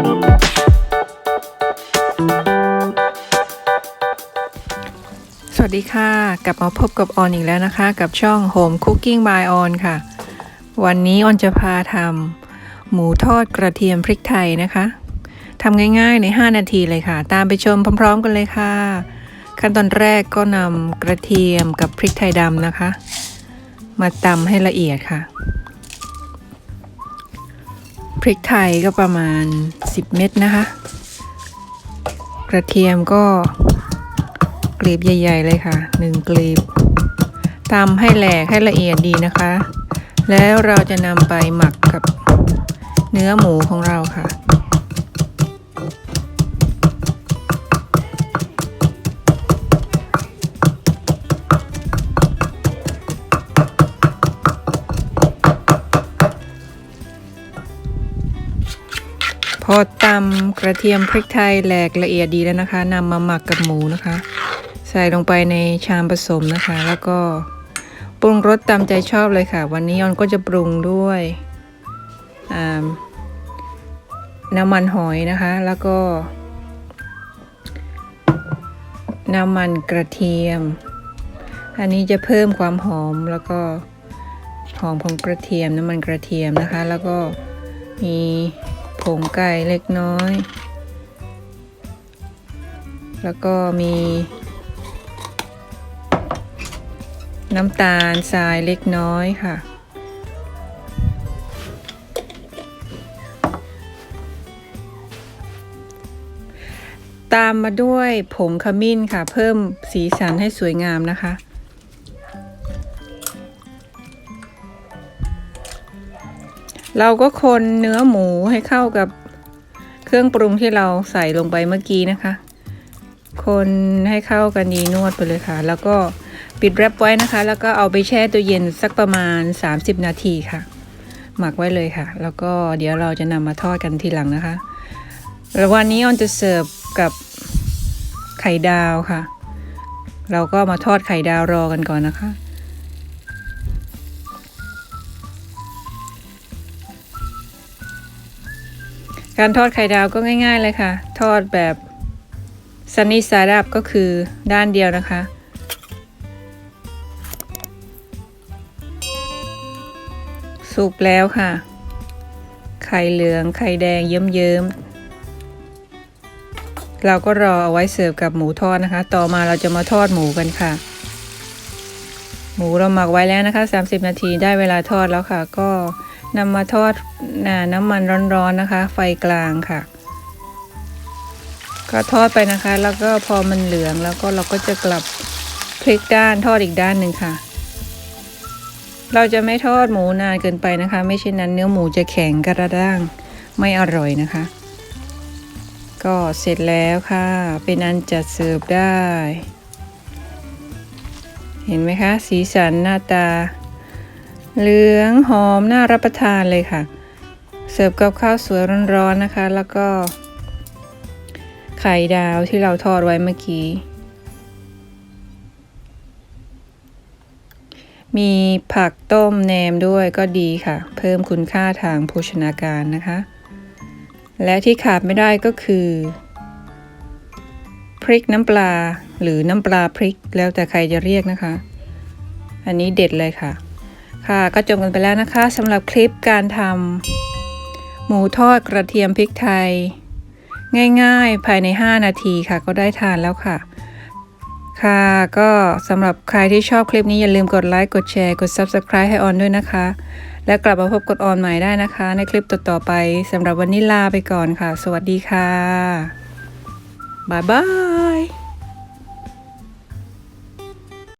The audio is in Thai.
สวัสดีค่ะ กลับมาพบกับออนอีกแล้วนะคะ กับช่อง Home Cooking by On ค่ะ วันนี้ออนจะพาทำหมูทอดกระเทียมพริกไทยนะคะทำง่ายๆใน 5 นาทีเลยค่ะ ตามไปชมพร้อม ๆ กันเลยค่ะ ขั้นตอนแรกก็นำกระเทียมกับพริกไทยดำนะคะ มาตำให้ละเอียดค่ะ ริกไทยก็ประมาณ 10 เม็ดนะคะ กระเทียมก็กลีบใหญ่ ๆ เลยค่ะ 1กลีบตำให้แหลกให้ละเอียดดีนะคะ แล้วเราจะนำไปหมักกับเนื้อหมูของเราค่ะ อตำกระเทียมพริกไทยแหลกละเอียดดีแล้วนะคะนำมาหมักกับหมูนะคะ ใส่ลงไปในชามผสมนะคะ แล้วก็ปรุงรสตามใจชอบเลยค่ะ วันนี้ออนก็จะปรุงด้วยน้ำมันหอยนะคะ แล้วก็ น้ำมันกระเทียม อันนี้จะเพิ่มความหอมแล้วก็หอมของกระเทียมน้ำมันกระเทียมนะคะ แล้วก็มี ผงไก่เล็กน้อย แล้วก็มี น้ำตาลทรายเล็กน้อยค่ะ ตามมาด้วยผงขมิ้นค่ะ เพิ่มสีสันให้สวยงามนะคะ เราก็คนเนื้อหมูให้เข้ากับเครื่องปรุงที่เราใส่ลงไปเมื่อกี้นะคะ คนให้เข้ากันดีนวดไปเลยค่ะ แล้วก็ปิดแรปไว้นะคะ แล้วก็เอาไปแช่ตู้เย็นสักประมาณ 30 นาทีค่ะ หมักไว้เลยค่ะ แล้วก็เดี๋ยวเราจะนำมาทอดกันทีหลังนะคะแล้ววันนี้ออนจะเสิร์ฟกับไข่ดาวค่ะ เราก็มาทอดไข่ดาวรอกันก่อนนะคะ การทอดไข่ดาวก็ง่าย ๆเลยค่ะ ทอดแบบซันนี่ซาดับก็คือด้านเดียวนะคะ สุกแล้วค่ะ ไข่เหลืองไข่แดงเยิ้มๆ เราก็รอเอาไว้เสิร์ฟกับหมูทอดนะคะ ต่อมาเราจะมาทอดหมูกันค่ะ หมูเราหมักไว้แล้วนะคะ 30 นาทีได้เวลาทอดแล้วค่ะก็ นำมาทอดน้ำมันร้อนๆนะคะ ไฟกลางค่ะ ก็ทอดไปนะคะ แล้วก็พอมันเหลืองแล้วก็เราก็จะกลับพลิกด้านทอดอีกด้านหนึ่งค่ะ เราจะไม่ทอดหมูนานเกินไปนะคะ ไม่เช่นนั้นเนื้อหมูจะแข็งกระด้างไม่อร่อยนะคะ ก็เสร็จแล้วค่ะ เป็นอันจัดเสิร์ฟได้ เห็นไหมคะ สีสันหน้าตา เหลืองหอมน่ารับประทานเลยค่ะ เสิร์ฟกับข้าวสวยร้อนๆนะคะ แล้วก็ ไข่ดาวที่เราทอดไว้เมื่อกี้ มีผักต้มแหนมด้วยก็ดีค่ะ เพิ่มคุณค่าทางโภชนาการนะคะ และที่ขาดไม่ได้ก็คือ พริกน้ำปลาหรือน้ำปลาพริกแล้วแต่ใครจะเรียกนะคะ อันนี้เด็ดเลยค่ะ ค่ะก็จบกันไปแล้วนะคะสำหรับคลิปการทำหมูทอดกระเทียมพริกไทย ง่ายๆ ภายใน 5 นาทีค่ะ ก็ได้ทานแล้วค่ะ ค่ะก็สำหรับใครที่ชอบคลิปนี้อย่าลืมกดไลค์กดแชร์กด Subscribe ให้ออนด้วยนะคะ และกลับมาพบกับออนใหม่ได้นะคะ ในคลิปต่อๆไปสำหรับวันนี้ลาไปก่อนค่ะ สวัสดีค่ะ บ๊ายบาย